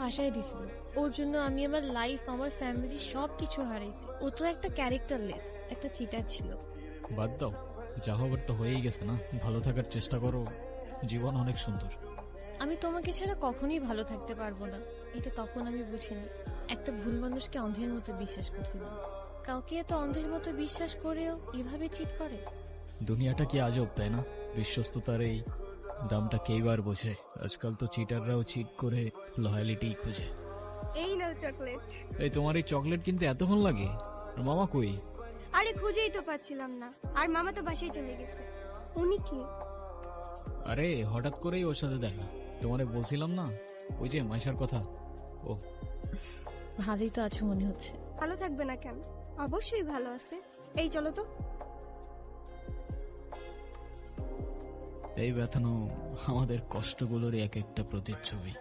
ফাঁসাই দিছিল। ওর জন্য আমি আমার লাইফ আমার ফ্যামিলি সব কিছু হারাইছি। ও তো একটা ক্যারেক্টারলেস একটা চিটার ছিল। বাদ দাও যা হবার তো হয়েই গেছে না? ভালো থাকার চেষ্টা করো জীবন অনেক সুন্দর। আমি তোমাকে ছাড়া কখনোই ভালো থাকতে পারব না। এটা তখন আমি বুঝিনি। একটা ভুল মানুষকে অন্ধের মতো বিশ্বাস করছিলাম। কাউকে এত অন্ধের মতো বিশ্বাস করেও এভাবে চিট করে? দুনিয়াটা কি আজব তাই না? বিশ্বস্ততার এই দামটা কেইবার বোঝে। আজকাল তো চিটাররাও চিট করে লয়ালিটি খুঁজে। এই নাও চকলেট এই তোমার এই চকলেট কিনতে এতক্ষণ লাগে? আর মামা কই? আরে খুঁজেই তো পাচ্ছিলাম না। আর মামা তো বাসায় চলে গেছে। উনি কি? আরে হঠাৎ করেই ওর সাথে দেখা। তোমারে বলছিলাম না? ওই যে মাইশার কথা। ও। ভালোই তো আছো মনে হচ্ছে। ভালো থাকবে না কেন? অবশ্যই ভালো আছে। এই চলো তো। এই ব্যথানো আমাদের কষ্টগুলোর এক একটা প্রতিচ্ছবি।